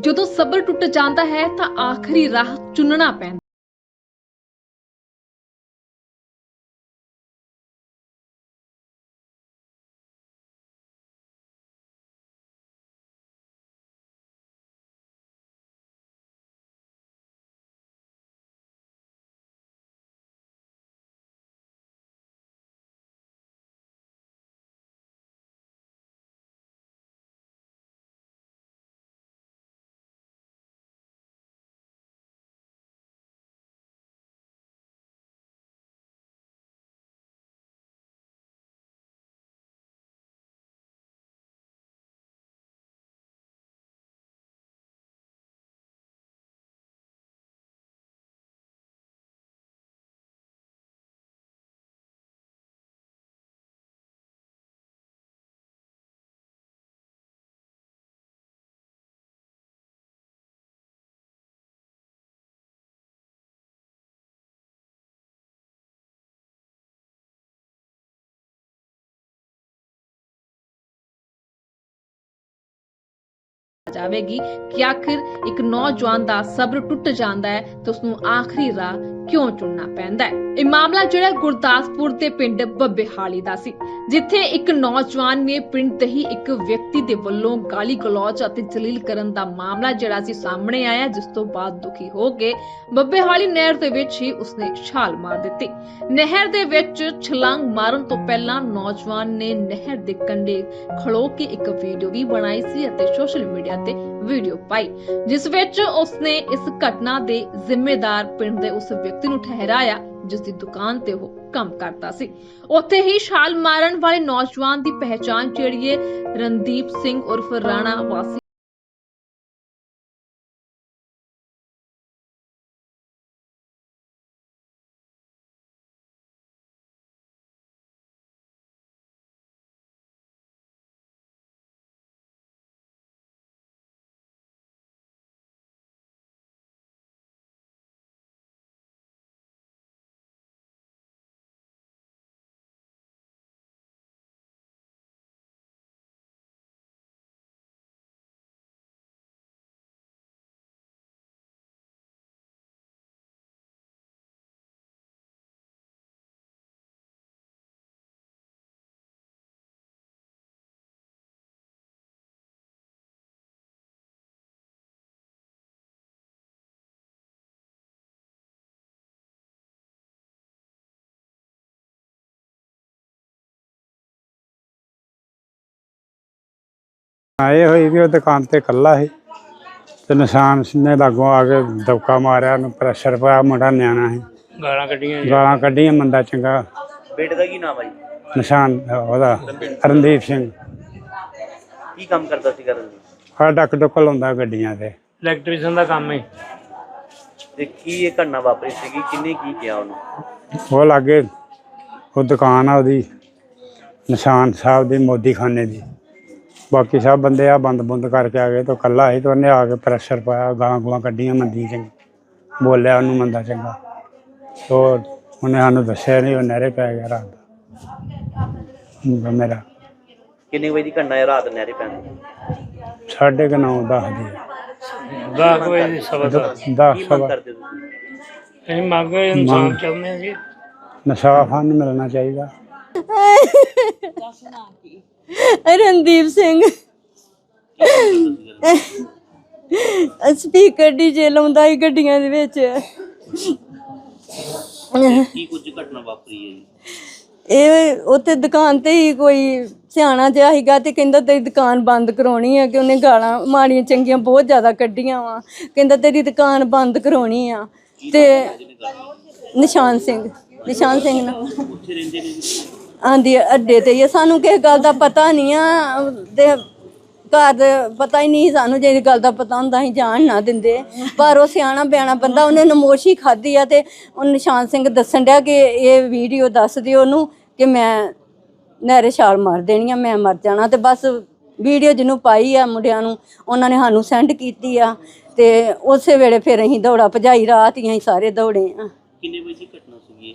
ਜਦੋਂ ਸਬਰ ਟੁੱਟ ਜਾਂਦਾ ਹੈ ਤਾਂ ਆਖਰੀ ਰਾਹ ਚੁਣਨਾ ਪੈਂਦਾ ਜਾਵੇਗੀ ਕਿ ਆਖਿਰ ਇੱਕ ਨੌਜਵਾਨ ਦਾ ਸਬਰ ਟੁੱਟ ਜਾਂਦਾ ਹੈ ਤੇ ਉਸ ਨੂੰ ਆਖਰੀ ਰਾਹ ਕਿਉਂ ਚੁਣਨਾ ਪੈਂਦਾ ਹੈ? ਇਹ ਮਾਮਲਾ ਜਿਹੜਾ ਗੁਰਦਾਸਪੁਰ ਦੇ ਪਿੰਡ ਬੱਬੇਹਾਲੀ ਦਾ ਸੀ, ਜਿੱਥੇ ਇੱਕ ਨੌਜਵਾਨ ਨੇ ਪਿੰਡ ਦੇ ਹੀ ਇੱਕ ਵਿਅਕਤੀ ਦੇ ਵੱਲੋਂ ਗਾਲੀ ਗਲੋਚ ਅਤੇ ਜਲੀਲ ਕਰਨ ਦਾ ਮਾਮਲਾ ਜਿਹੜਾ ਸੀ ਸਾਹਮਣੇ ਆਇਆ, ਜਿਸ ਤੋਂ ਬਾਅਦ ਦੁਖੀ ਹੋ ਕੇ ਬੱਬੇਹਾਲੀ ਨਹਿਰ ਦੇ ਵਿੱਚ ਹੀ ਉਸਨੇ ਛਾਲ ਮਾਰ ਦਿੱਤੀ। ਨਹਿਰ ਦੇ ਵਿੱਚ ਛਲਾਂਗ ਮਾਰਨ ਤੋਂ ਪਹਿਲਾਂ ਨੌਜਵਾਨ ਨੇ ਨਹਿਰ ਦੇ ਕੰਢੇ ਖੜੋ ਕੇ ਇੱਕ ਵੀਡੀਓ ਵੀ ਬਣਾਈ ਸੀ ਅਤੇ ਸੋਸ਼ਲ ਮੀਡੀਆ ਤੇ ਵੀਡੀਓ ਪਾਈ, ਜਿਸ ਵਿੱਚ ਉਸਨੇ ਇਸ ਘਟਨਾ ਦੇ ਜ਼ਿੰਮੇਦਾਰ ਪਿੰਡ ਦੇ ਉਸ ਵਿਅਕਤੀ ਨੂੰ ਠਹਿਰਾਇਆ, ਜਿਸ ਦੀ ਦੁਕਾਨ ਤੇ ਉਹ ਕੰਮ ਕਰਦਾ ਸੀ। ਉੱਥੇ ਹੀ ਛਾਲ ਮਾਰਨ ਵਾਲੇ ਨੌਜਵਾਨ ਦੀ ਪਹਿਚਾਣ ਜਿਹੜੀ ਹੈ ਰਣਦੀਪ ਸਿੰਘ ਉਰਫ ਰਾਣਾ ਵਾਸੀ ਆਏ ਹੋਈ ਵੀ ਉਹ ਦੁਕਾਨ ਤੇ ਇਕੱਲਾ ਸੀ ਤੇ ਨਿਸ਼ਾਨ ਨੇ ਲਾਗੋਂ ਆ ਕੇ ਦਬਕਾ ਮਾਰਿਆ ਉਹਨੂੰ ਪ੍ਰੈਸ਼ਰ ਪਾਇਆ ਮੁੰਡਾ ਨਿਆਣਾ ਸੀ। ਗਾਲਾਂ ਕੱਢੀਆਂ ਜੀ। ਗਾਲਾਂ ਕੱਢੀਆਂ ਮੰਦਾ ਚੰਗਾ। ਬੇਟੇ ਦਾ ਕੀ ਨਾਮ ਹੈ ਜੀ? ਨਿਸ਼ਾਨ ਉਹਦਾ ਰਣਦੀਪ ਸਿੰਘ। ਕੀ ਕੰਮ ਕਰਦਾ ਸੀ ਕਰਨ ਹਰ ਡੱਕ ਡੁੱਕ ਲਾਉਂਦਾ ਗੱਡੀਆਂ ਤੇ। ਇਲੈਕਟ੍ਰੀਸ਼ੀਅਨ ਦਾ ਕੰਮ ਹੈ ਤੇ ਕੀ ਇਹ ਘਟਨਾ ਵਾਪਰੀ ਸੀਗੀ? ਕਿੰਨੇ ਕੀ ਕਿਹਾ ਉਹਨੂੰ? ਉਹ ਲਾਗੇ ਉਹ ਦੁਕਾਨ ਆ ਉਹਦੀ ਨਿਸ਼ਾਨ ਸਾਹਿਬ ਦੀ ਮੋਦੀ ਖਾਨੇ ਦੀ। ਬਾਕੀ ਸਭ ਬੰਦੇ ਆ ਬੰਦ ਬੰਦ ਕਰਕੇ ਆ ਗਏ ਤਾਂ ਇਕੱਲਾ ਸੀ ਤੇ ਉਹਨੇ ਆ ਕੇ ਪ੍ਰੈਸ਼ਰ ਪਾਇਆ ਗਾਲਾਂ ਗੂਲਾਂ ਕੱਢੀਆਂ ਮੰਦੀ ਚੰਗੀ। ਬੋਲਿਆ ਉਹਨੂੰ ਮੰਦਾ ਚੰਗਾ। ਤੋ ਉਹਨੇ ਸਾਨੂੰ ਦੱਸਿਆ ਨਹੀਂ ਉਹ ਨਹਿਰੇ ਪੈ ਗਿਆ ਰਾਤ ਦਾ। ਮੇਰਾ। ਕਿੰਨੇ ਵਜੇ ਦੀ ਘਟਨਾ ਹੈ ਰਾਤ ਨਹਿਰੇ ਪੈਣ ਦੀ? ਸਾਢੇ ਕੁ ਨੌ ਦਸ ਦੀ। 10 ਵਜੇ ਦੀ ਸਵਾ। ਦਾ ਕੀ ਦਸ ਮੰਗ ਸਵਾ ਕਰਦੇ ਹੋ ਤੁਸੀਂ? ਅਸੀਂ ਮੰਗ ਇਨਸਾਨ ਚਾਹੁੰਦੇ ਹਾਂ ਜੀ ਨਸ਼ਾ ਸਾਨੂੰ ਮਿਲਣਾ ਚਾਹੀਦਾ। ਰਣਦੀਪ ਸਿੰਘ। ਸਪੀਕਰ ਡੀਜੇ ਲਾਉਂਦਾ ਹੀ ਗੱਡੀਆਂ ਦੇ ਵਿੱਚ। ਕੀ ਕੁਝ ਘਟਨਾ ਵਾਪਰੀ ਹੈ ਜੀ? ਇਹ ਉੱਥੇ ਦੁਕਾਨ ਤੇ ਹੀ ਕੋਈ ਸਿਆਣਾ ਜਿਹਾ ਸੀਗਾ ਤੇ ਕਹਿੰਦਾ ਤੇਰੀ ਦੁਕਾਨ ਬੰਦ ਕਰਾਉਣੀ ਆ ਕਿ ਉਹਨੇ ਗਾਲਾਂ ਮਾੜੀਆਂ ਚੰਗੀਆਂ ਬਹੁਤ ਜ਼ਿਆਦਾ ਕੱਢੀਆਂ ਵਾ। ਕਹਿੰਦਾ ਤੇਰੀ ਦੁਕਾਨ ਬੰਦ ਕਰਾਉਣੀ ਆ ਤੇ ਨਿਸ਼ਾਨ ਸਿੰਘ। ਨਿਸ਼ਾਨ ਸਿੰਘ ਨਾ। ਉੱਥੇ ਰਹਿੰਦੇ ਨੇ ਜੀ? ਆਂਦੀ ਅੱਡੇ ਤੇ ਹੀ ਆ। ਸਾਨੂੰ ਕਿਸੇ ਗੱਲ ਦਾ ਪਤਾ ਨਹੀਂ ਆ। ਤੇ ਘਰ ਦੇ ਪਤਾ ਹੀ ਨਹੀਂ ਸਾਨੂੰ ਜਿਹੜੀ ਗੱਲ ਦਾ ਪਤਾ ਹੁੰਦਾ ਅਸੀਂ ਜਾਣ ਨਾ ਦਿੰਦੇ। ਪਰ ਉਹ ਸਿਆਣਾ ਬਿਆਣਾ ਬੰਦਾ ਉਹਨੇ ਨਮੋਸ਼ੀ ਖਾਧੀ ਆ ਤੇ ਉਹ ਨਿਸ਼ਾਨ ਸਿੰਘ ਦੱਸਣ ਡਿਆ ਕਿ ਇਹ ਵੀਡੀਓ ਦੱਸ ਦਿਓ ਉਹਨੂੰ ਕਿ ਮੈਂ ਨਹਿਰੇ ਛਾਲ ਮਾਰ ਦੇਣੀ ਆ, ਮੈਂ ਮਰ ਜਾਣਾ। ਤੇ ਬਸ ਵੀਡੀਓ ਜਿਹਨੂੰ ਪਾਈ ਆ ਮੁੰਡਿਆਂ ਨੂੰ, ਉਹਨਾਂ ਨੇ ਸਾਨੂੰ ਸੈਂਡ ਕੀਤੀ ਆ। ਤੇ ਉਸੇ ਵੇਲੇ ਫਿਰ ਅਸੀਂ ਦੌੜਾ ਭਜਾਈ, ਰਾਤ ਹੀ ਅਸੀਂ ਸਾਰੇ ਦੌੜੇ ਆ। ਕਿੰਨੇ ਵਜੇ ਦੀ ਘਟਨਾ ਸੀਗੀ ਇਹ?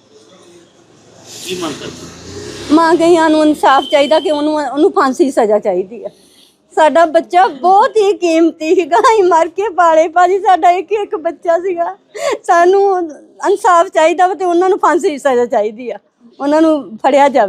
ਕੀ ਮੰਗ ਕਰਦੇ ਮਾਂ ਗਈਆਂ ਨੂੰ ਇਨਸਾਫ ਚਾਹੀਦਾ ਕਿ ਉਹਨੂੰ ਉਹਨੂੰ ਫਾਂਸੀ ਦੀ ਸਜ਼ਾ ਚਾਹੀਦੀ ਹੈ ਸਾਡਾ ਬੱਚਾ ਬਹੁਤ ਹੀ ਕੀਮਤੀ ਸੀਗਾ, ਅਸੀਂ ਮਰ ਕੇ ਪਾਲੇ। ਭਾਜੀ, ਸਾਡਾ ਇੱਕ ਇੱਕ ਬੱਚਾ ਸੀਗਾ। ਸਾਨੂੰ ਇਨਸਾਫ ਚਾਹੀਦਾ ਵਾ ਤੇ ਉਹਨਾਂ ਨੂੰ ਫਾਂਸੀ ਦੀ ਸਜ਼ਾ ਚਾਹੀਦੀ ਆ। ਉਹਨਾਂ ਨੂੰ ਫੜਿਆ ਜਾਵੇ।